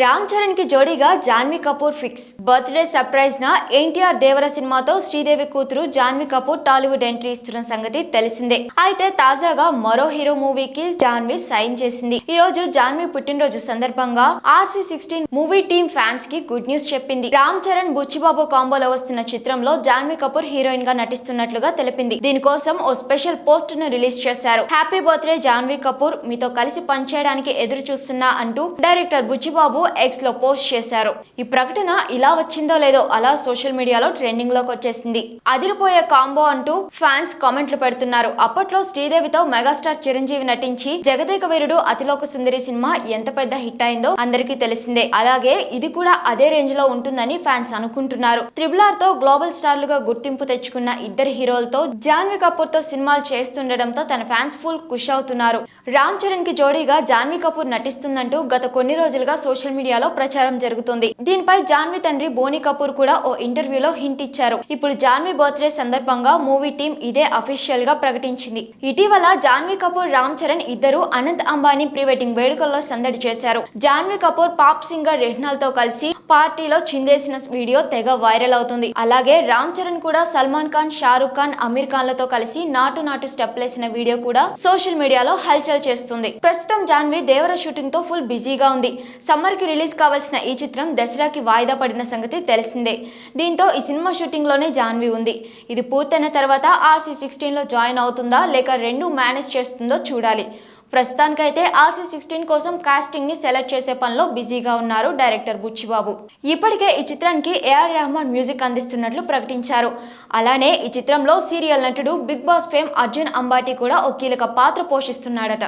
రామ్ చరణ్కి జోడీగా Janhvi Kapoor fix. Birthday surprise న ఎన్టీఆర్ దేవర సినిమాతో శ్రీదేవి కూతురు జాన్వీ కపూర్ టాలీవుడ్ ఎంట్రీ ఇస్తున్న సంగతి తెలిసిందే. అయితే తాజాగా మరో హీరో మూవీకి జాన్వీ సైన్ చేసింది. ఈ రోజు జాన్వీ పుట్టినరోజు సందర్భంగా ఆర్సీ సిక్స్టీన్ మూవీ టీమ్ ఫ్యాన్స్కి గుడ్ న్యూస్ చెప్పింది. రామ్ చరణ్ బుచ్చిబాబు కాంబోలో వస్తున్న చిత్రంలో జాన్వీ కపూర్ హీరోయిన్గా నటిస్తున్నట్లుగా తెలిపింది. దీనికోసం ఓ స్పెషల్ పోస్ట్ను రిలీజ్ చేశారు. Happy birthday Janhvi Kapoor. మీతో కలిసి పనిచేయడానికి ఎదురు చూస్తున్నా అంటూ డైరెక్టర్ బుచ్చిబాబు ఎక్స్లో పోస్ట్ చేశారు. ఈ ప్రకటన ఇలా వచ్చిందో లేదో అలా సోషల్ మీడియాలో ట్రెండింగ్లోకి వచ్చేసింది. అదిరిపోయే కాంబో అంటూ ఫ్యాన్స్ కామెంట్లు పెడుతున్నారు. అప్పట్లో శ్రీదేవితో మెగాస్టార్ చిరంజీవి నటించి జగదేక వీరుడు అతిలోక సుందరి సినిమా ఎంత పెద్ద హిట్ అయిందో అందరికీ తెలిసిందే. అలాగే ఇది కూడా అదే రేంజ్లో ఉంటుందని ఫ్యాన్స్ అనుకుంటున్నారు. త్రిబుల్ ఆర్తో గ్లోబల్ స్టార్లుగా గుర్తింపు తెచ్చుకున్న ఇద్దరు హీరోలతో జాన్వీ కపూర్తో సినిమాలు చేస్తుండటంతో తన ఫ్యాన్స్ ఫుల్ ఖుష్ అవుతున్నారు. రామ్ చరణ్కి జోడీగా జాన్వీ కపూర్ నటిస్తుందంటూ గత కొన్ని రోజులుగా సోషల్ మీడియాలో ప్రచారం జరుగుతుంది. దీనిపై జాన్వీ తండ్రి బోని కపూర్ కూడా ఓ ఇంటర్వ్యూలో హింట్ ఇచ్చారు. ఇప్పుడు జాన్వీ బర్త్డే సందర్భంగా మూవీ టీం ఇదే అఫీషియల్గా ప్రకటించింది. ఇటీవల జాన్వీ కపూర్ రామ్ చరణ్ ఇద్దరు అనంత్ అంబానీ ప్రీ వెడ్డింగ్ వేడుకల్లో సందడి చేశారు. జాన్వీ కపూర్ పాప్ సింగర్ రెహ్నాల్తో కలిసి పార్టీలో చిందేసిన వీడియో తెగ వైరల్ అవుతుంది. అలాగే రామ్ చరణ్ కూడా సల్మాన్ ఖాన్ షారూక్ ఖాన్ అమీర్ ఖాన్లతో కలిసి నాటు నాటు స్టెప్ లేసిన వీడియో కూడా సోషల్ మీడియాలో హల్చల్ చేస్తుంది. ప్రస్తుతం జాన్వి దేవర షూటింగ్తో ఫుల్ బిజీగా ఉంది. సమ్మర్ దసరాకి రిలీజ్ కావాల్సిన ఈ చిత్రం దసరాకి వాయిదా పడిన సంగతి తెలిసిందే. దీంతో ఈ సినిమా షూటింగ్లోనే జాన్వి ఉంది. ఇది పూర్తయిన తర్వాత ఆర్సీ సిక్స్టీన్లో జాయిన్ అవుతుందా లేక రెండు మేనేజ్ చేస్తుందో చూడాలి. ప్రస్తుతానికైతే ఆర్సీ సిక్స్టీన్ కోసం కాస్టింగ్ని సెలెక్ట్ చేసే పనిలో బిజీగా ఉన్నారు డైరెక్టర్ బుచ్చిబాబు. ఇప్పటికే ఈ చిత్రానికి ఏఆర్ రెహమాన్ మ్యూజిక్ అందిస్తున్నట్లు ప్రకటించారు. అలానే ఈ చిత్రంలో సీరియల్ నటుడు big boss fame Arjun Ambati కూడా ఒక కీలక పాత్ర పోషిస్తున్నాడట.